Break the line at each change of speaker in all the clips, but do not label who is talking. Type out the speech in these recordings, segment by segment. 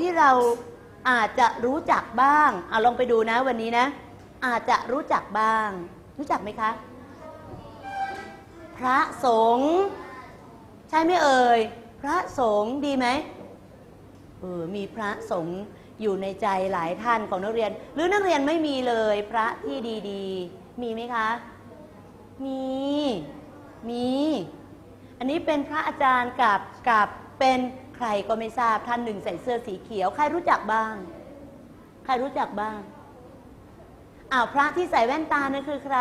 ที่เราอาจจะรู้จักบ้างเอาลองไปดูนะวันนี้นะ อาจจะรู้จักบ้าง รู้จักไหมคะ พระสงฆ์ใช่ไหมเอ่ย พระสงฆ์ดีไหมเออมีพระสงฆ์อยู่ในใจหลายท่านของนักเรียน หรือนักเรียนไม่มีเลย พระที่ดีๆ มีไหมคะ มี มี อันนี้เป็นพระอาจารย์กับกับเป็น ใครก็ไม่ทราบท่านหนึ่งใส่เสื้อสีเขียว ใครรู้จักบ้าง ใครรู้จักบ้างอ้าวพระที่ใส่แว่นตานั่นคือใคร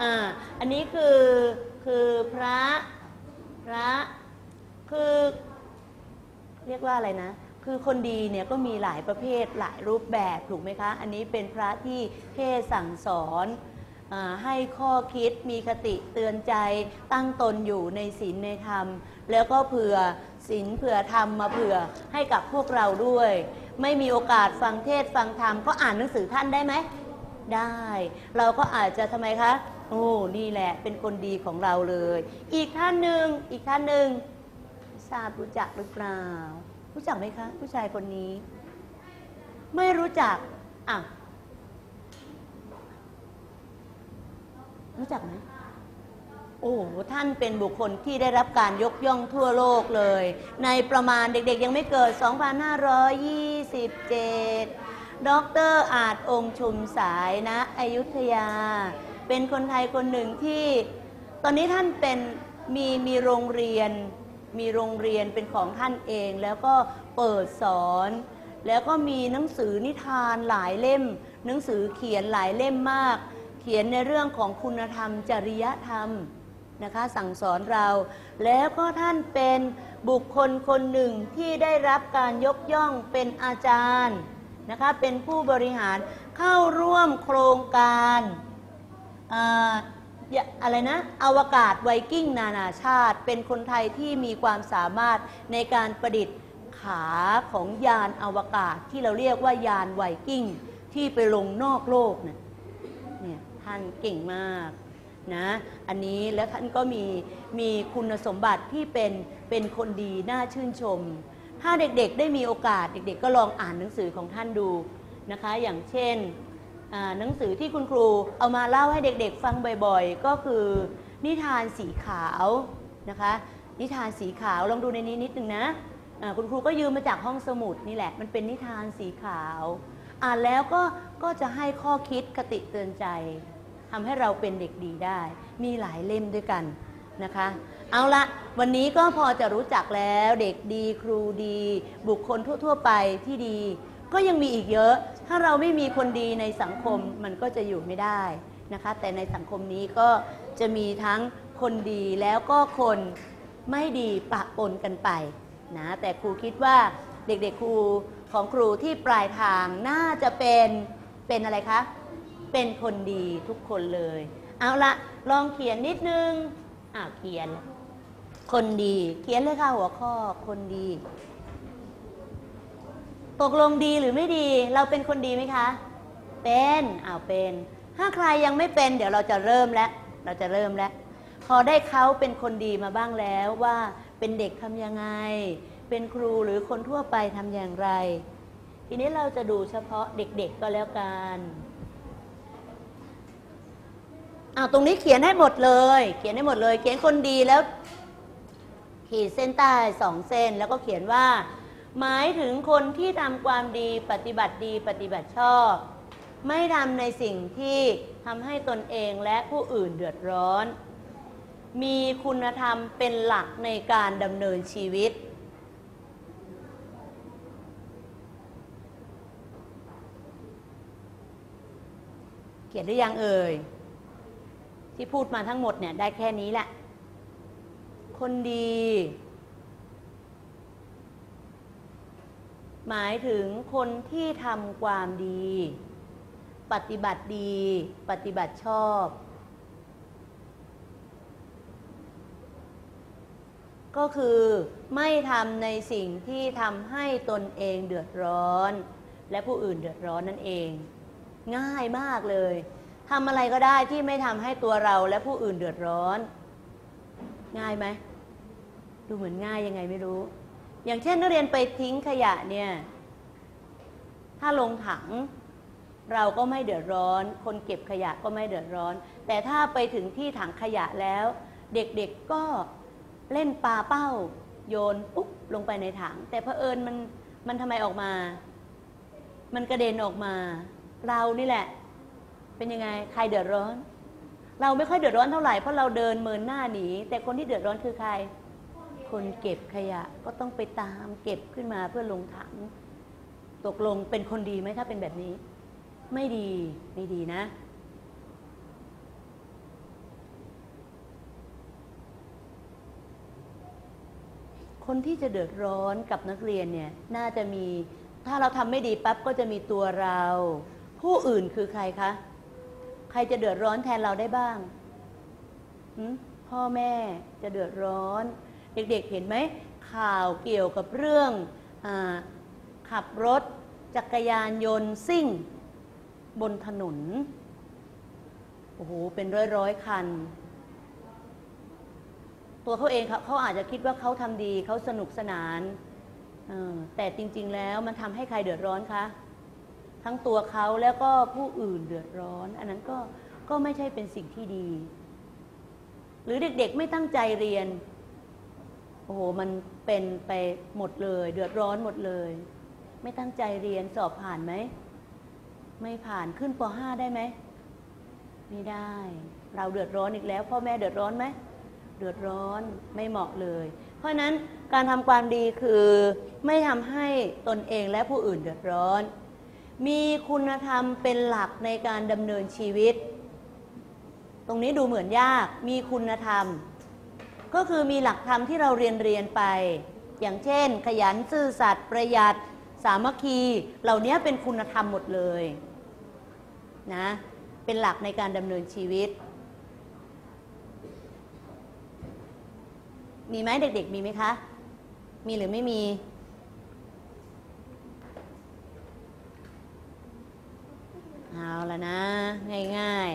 อ่าอันนี้คือคือพระพระคือเรียกว่าอะไรนะ คือคนดีเนี่ยก็มีหลายประเภทหลายรูปแบบถูกไหมคะ อันนี้เป็นพระที่เทศสั่งสอน ให้ข้อคิดมีคติเตือนใจตั้งตนอยู่ในศีลในธรรม แล้วก็เผื่อศีลเผื่อธรรมมาเผื่อให้กับพวกเราด้วย ไม่มีโอกาสฟังเทศฟังธรรมก็อ่านหนังสือท่านได้ไหมได้ เราก็อาจจะทำไมคะโอ้นี่แหละเป็นคนดีของเราเลย อีกท่านหนึ่งอีกท่านหนึ่งทราบรู้จักหรือเปล่า รู้จักไหมคะ ผู้ชายคนนี้ ไม่รู้จักอะ รู้จักไหมโอ้ท่านเป็นบุคคลที่ได้รับการยกย่องทั่วโลกเลย ในประมาณเด็กๆ ยังไม่เกิด 2527 ดรอาจองค์ชุมสายนะอยุธยา เป็นคนไทยคนหนึ่งที่ ตอนนี้ท่านเป็นมีมีโรงเรียน มีโรงเรียนเป็นของท่านเอง แล้วก็เปิดสอน แล้วก็มีหนังสือนิทานหลายเล่ม หนังสือเขียนหลายเล่มมาก เขียนในเรื่องของคุณธรรม จริยธรรมนะคะสั่งสอนเรา แล้วก็ท่านเป็นบุคคลคนหนึ่งที่ได้รับการยกย่องเป็นอาจารย์นะคะเป็นผู้บริหารเข้าร่วมโครงการอะไรนะอวกาศไวกิ้งนานาชาติ เป็นคนไทยที่มีความสามารถในการประดิษฐ์ขาของยานอวกาศที่เราเรียกว่ายานไวกิ้งที่ไปลงนอกโลกเนี่ยเนี่ย ท่านเก่งมากนะอันนี้แล้วท่านก็มีมีคุณสมบัติที่เป็นเป็นคนดีน่าชื่นชม ถ้าเด็กๆได้มีโอกาสเด็ก ๆ ก็ลองอ่านหนังสือของท่านดูนะคะ อย่างเช่นหนังสือที่คุณครูเอามาเล่าให้เด็กๆ ฟังบ่อยๆ ก็คือนิทานสีขาวนะคะ นิทานสีขาวลองดูในนี้นิดนึงนะอ่าคุณครูก็ยืมมาจากห้องสมุดนี่แหละ มันเป็นนิทานสีขาว อ่านแล้วก็ก็จะให้ข้อคิดคติเตือนใจ ทำให้เราเป็นเด็กดีได้ มีหลายเล่มด้วยกันนะคะ เอาละวันนี้ก็พอจะรู้จักแล้วเด็กดีครูดี บุคคลทั่ว ๆ ไปที่ดี ก็ยังมีอีกเยอะ ถ้าเราไม่มีคนดีในสังคมมันก็จะอยู่ไม่ได้นะคะ แต่ในสังคมนี้ก็จะมีทั้งคนดีแล้วก็คนไม่ดีปะปนกันไปนะแต่ครูคิดว่าเด็กๆครูของครูที่ปลายทางน่าจะเป็นเป็นอะไรคะ เป็นคนดีทุกคนเลย เอาละลองเขียนนิดนึงอ้าวเขียน คนดี เขียนเลยค่ะหัวข้อคนดี ตกลงดีหรือไม่ดี เราเป็นคนดีไหมคะ เป็นอ้าวเป็น ถ้าใครยังไม่เป็น เดี๋ยวเราจะเริ่มแล้ว เราจะเริ่มแล้ว พอได้เขาเป็นคนดีมาบ้างแล้วว่า เป็นเด็กทำยังไง เป็นครูหรือคนทั่วไปทำอย่างไร ทีนี้เราจะดูเฉพาะเด็กๆก็แล้วกัน อ้าวตรงนี้เขียนให้หมดเลย เขียนให้หมดเลย เขียนคนดีแล้ว ขีดเส้นใต้สองเส้นแล้วก็เขียนว่า หมายถึงคนที่ทำความดีปฏิบัติดีปฏิบัติชอบ ไม่ทำในสิ่งที่ทำให้ตนเองและผู้อื่นเดือดร้อน มีคุณธรรมเป็นหลักในการดำเนินชีวิตเขียนได้ยังเอ่ย ที่พูดมาทั้งหมดเนี่ยได้แค่นี้แหละ คนดี หมายถึงคนที่ทำความดี ปฏิบัติดี ปฏิบัติชอบ ก็คือไม่ทำในสิ่งที่ทำให้ตนเองเดือดร้อน และผู้อื่นเดือดร้อนนั่นเอง ง่ายมากเลย ทำอะไรก็ได้ที่ไม่ทำให้ตัวเราและผู้อื่นเดือดร้อน ง่ายไหม ดูเหมือนง่ายยังไงไม่รู้ อย่างเช่นนักเรียนไปทิ้งขยะเนี่ย ถ้าลงถังเราก็ไม่เดือดร้อน คนเก็บขยะก็ไม่เดือดร้อน แต่ถ้าไปถึงที่ถังขยะแล้ว เด็กๆก็เล่นปลาเป้า โยนปุ๊บลงไปในถัง แต่เผอิญมันมันทำไมออกมา มันกระเด็นออกมา เรานี่แหละ เป็นยังไงใครเดือดร้อน เราไม่ค่อยเดือดร้อนเท่าไหร่เพราะเราเดินเมินหน้าหนีแต่คนที่เดือดร้อนคือใคร คนเก็บขยะก็ต้องไปตามเก็บขึ้นมาเพื่อลงถัง ตกลงเป็นคนดีไหมถ้าเป็นแบบนี้ ไม่ดีไม่ดีนะคนที่จะเดือดร้อนกับนักเรียนเนี่ยน่าจะมี ถ้าเราทำไม่ดีปั๊บก็จะมีตัวเรา ผู้อื่นคือใครคะ ใครจะเดือดร้อนแทนเราได้บ้างพ่อแม่จะเดือดร้อน เด็กๆเห็นไหมข่าวเกี่ยวกับเรื่องอขับรถ จักรยานยนต์ซิ่ง บนถนนโอ้โหเป็นร้อยๆคัน ตัวเขาเองเขาเขาอาจจะคิดว่าเขาทำดีเขาสนุกสนานแต่จริง ๆ แล้วมันทำให้ใครเดือดร้อนคะ ทั้งตัวเขาแล้วก็ผู้อื่นเดือดร้อน อันนั้นก็ก็ไม่ใช่เป็นสิ่งที่ดี หรือเด็กๆไม่ตั้งใจเรียนโอ้โหมันเป็นไปหมดเลย เดือดร้อนหมดเลย ไม่ตั้งใจเรียนสอบผ่านไหมไม่ผ่านขึ้นป .5 ได้ไหมไม่ได้ เราเดือดร้อนอีกแล้ว พ่อแม่เดือดร้อนไหมเดือดร้อนไม่เหมาะเลย เพราะนั้นการทำความดีคือไม่ทำให้ตนเองและผู้อื่นเดือดร้อน มีคุณธรรมเป็นหลักในการดำเนินชีวิต ตรงนี้ดูเหมือนยาก มีคุณธรรม ก็คือมีหลักธรรมที่เราเรียนเรียนไป อย่างเช่น ขยันซื่อสัตย์ประหยัด สามัคคี เหล่านี้เป็นคุณธรรมหมดเลยนะ เป็นหลักในการดำเนินชีวิต มีไหมเด็ก ๆ มีไหมคะ มีหรือไม่มี เอาละนะ ง่าย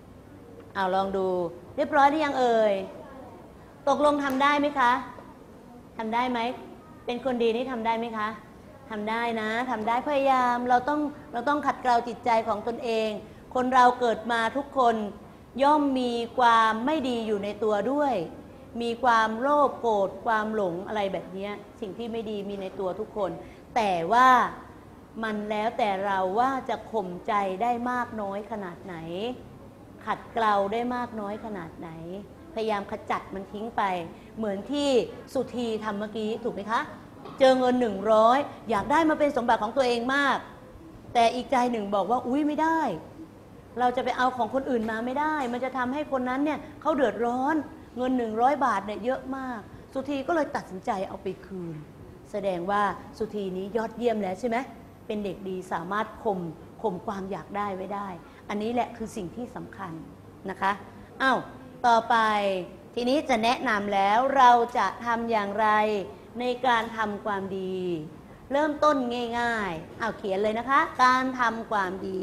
ๆ เอาลองดู เรียบร้อยหรือยังเอ่ย ตกลงทำได้ไหมคะทำได้ไหม เป็นคนดีนี่ทำได้ไหมคะทำได้นะทำได้พยายาม เราต้องเราต้องขัดเกลาจิตใจของตนเอง คนเราเกิดมาทุกคนย่อมมีความไม่ดีอยู่ในตัวด้วย มีความโลภโกรธความหลงอะไรแบบนี้สิ่งที่ไม่ดีมีในตัวทุกคน แต่ว่า มันแล้วแต่เราว่าจะข่มใจได้มากน้อยขนาดไหน ขัดเกลาได้มากน้อยขนาดไหน พยายามขจัดมันทิ้งไป เหมือนที่สุธีทำเมื่อกี้ถูกไหมคะ เจอเงินหนึ่งร้อยอยากได้มาเป็นสมบัติของตัวเองมาก แต่อีกใจหนึ่งบอกว่าอุ้ยไม่ได้ เราจะไปเอาของคนอื่นมาไม่ได้ มันจะทำให้คนนั้นเนี่ยเขาเดือดร้อนเงิน100บาทเนี่ยเยอะมาก สุธีก็เลยตัดสินใจเอาไปคืน แสดงว่าสุธีนี้ยอดเยี่ยมแล้วใช่ไหม เป็นเด็กดีสามารถข่มข่มความอยากได้ไว้ได้ อันนี้แหละคือสิ่งที่สำคัญนะคะอ้าวต่อไปทีนี้จะแนะนำแล้วเราจะทำอย่างไรในการทำความดี เริ่มต้นง่ายๆเอาเขียนเลยนะคะ การทำความดี